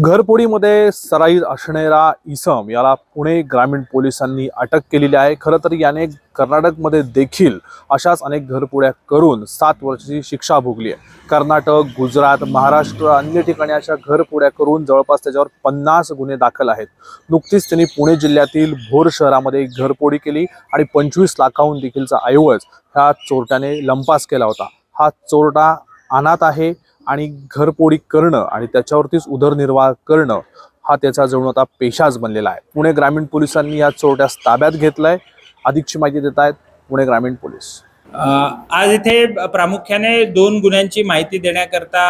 घरपोडीमध्ये सराईत असणारा इसम याला पुणे ग्रामीण पोलिसांनी अटक केलेली आहे. खरं तर याने कर्नाटकमध्ये देखील अशाच अनेक घरपोड्या करून सात वर्षाची शिक्षा भोगली आहे. कर्नाटक गुजरात महाराष्ट्र अन्य ठिकाणी अशा घरपोड्या करून जवळपास त्याच्यावर पन्नास गुन्हे दाखल आहेत. नुकतीच त्यांनी पुणे जिल्ह्यातील भोर शहरामध्ये घरपोडी केली आणि पंचवीस लाखाहून देखीलचा ऐवज ह्या चोरट्याने लंपास केला होता. हा चोरटा अनाथ आहे. आणि घरपोडी करणं आणि त्याच्यावरतीच उदरनिर्वाह करणं हा त्याचा जणू आता पेशाच बनलेला आहे. पुणे ग्रामीण पोलिसांनी या चोरट्यास ताब्यात घेतलाय. अधिकची माहिती देत आहेत पुणे ग्रामीण पोलीस. आज इथे प्रामुख्याने दोन गुन्ह्यांची माहिती देण्याकरता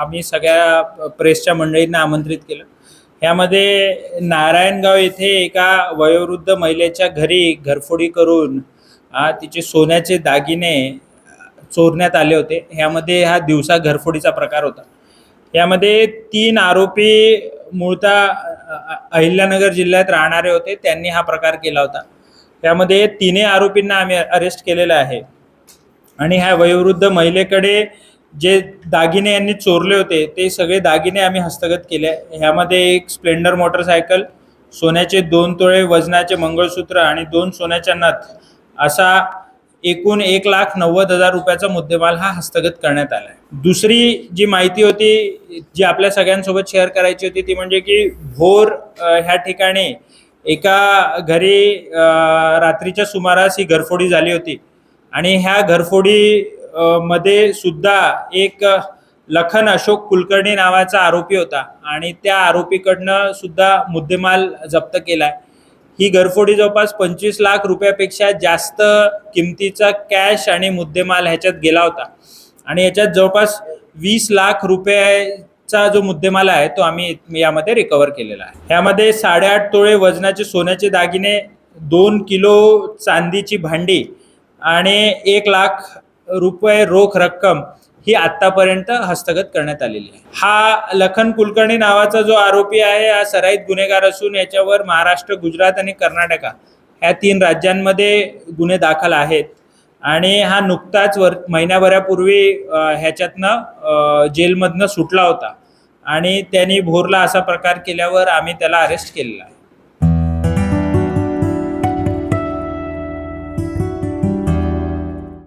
आम्ही सगळ्या प्रेसच्या मंडळींना आमंत्रित केलं. यामध्ये नारायणगाव येथे एका वयोवृद्ध महिलेच्या घरी घरफोडी करून तिचे सोन्याचे दागिने चोरण्यात आले होते. ह्यामध्ये हा दिवसा घरफोडीचा प्रकार होता. यामध्ये तीन आरोपी मूळतः अहिल्यानगर जिल्ह्यात राहणारे होते. त्यांनी हा प्रकार केला होता. त्यामध्ये तिन्ही आरोपींना आम्ही अरेस्ट केलेलं आहे. आणि ह्या वयोवृद्ध महिलेकडे जे दागिने यांनी चोरले होते ते सगळे दागिने आम्ही हस्तगत केले. ह्यामध्ये एक स्प्लेंडर मोटरसायकल सोन्याचे दोन तोळे वजनाचे मंगळसूत्र आणि दोन सोन्याच्या नथ असा एकूण एक लाख नव्वद हजार रुपयाचा मुद्देमाल हा हस्तगत करण्यात आला आहे. दुसरी जी माहिती होती जी आपल्या सगळ्यांसोबत शेअर करायची होती ती म्हणजे की भोर ह्या ठिकाणी एका घरी रात्रीच्या सुमारास ही घरफोडी झाली होती. आणि ह्या घरफोडी मध्ये सुद्धा एक लखन अशोक कुलकर्णी नावाचा आरोपी होता. आणि त्या आरोपीकडनं सुद्धा मुद्देमाल जप्त केलाय. ही घरफोडी जवळपास पंचवीस लाख रुपयापेक्षा जास्त किमतीचा कॅश आणि मुद्देमाल ह्याच्यात गेला होता. आणि याच्यात जवळपास वीस लाख रुपयाचा जो मुद्देमाल आहे तो आम्ही यामध्ये रिकवर केलेला आहे. यामध्ये साडेआठ तोळे वजनाचे सोन्याचे दागिने दोन किलो चांदीची भांडी आणि एक लाख रुपये रोख रक्कम ही आतापर्यंत हस्तगत करण्यात आलेली आहे. हा लखन कुलकर्णी नावाचा जो आरोपी आहे हा सराईत गुन्हेगार असून याच्यावर महाराष्ट्र गुजरात आणि कर्नाटका ह्या तीन राज्यांमध्ये गुन्हे दाखल आहेत. आणि हा नुकताच वर महिन्याभरापूर्वी ह्याच्यातनं जेलमधनं सुटला होता. आणि त्यांनी भोरला असा प्रकार केल्यावर आम्ही त्याला अरेस्ट केलेला आहे.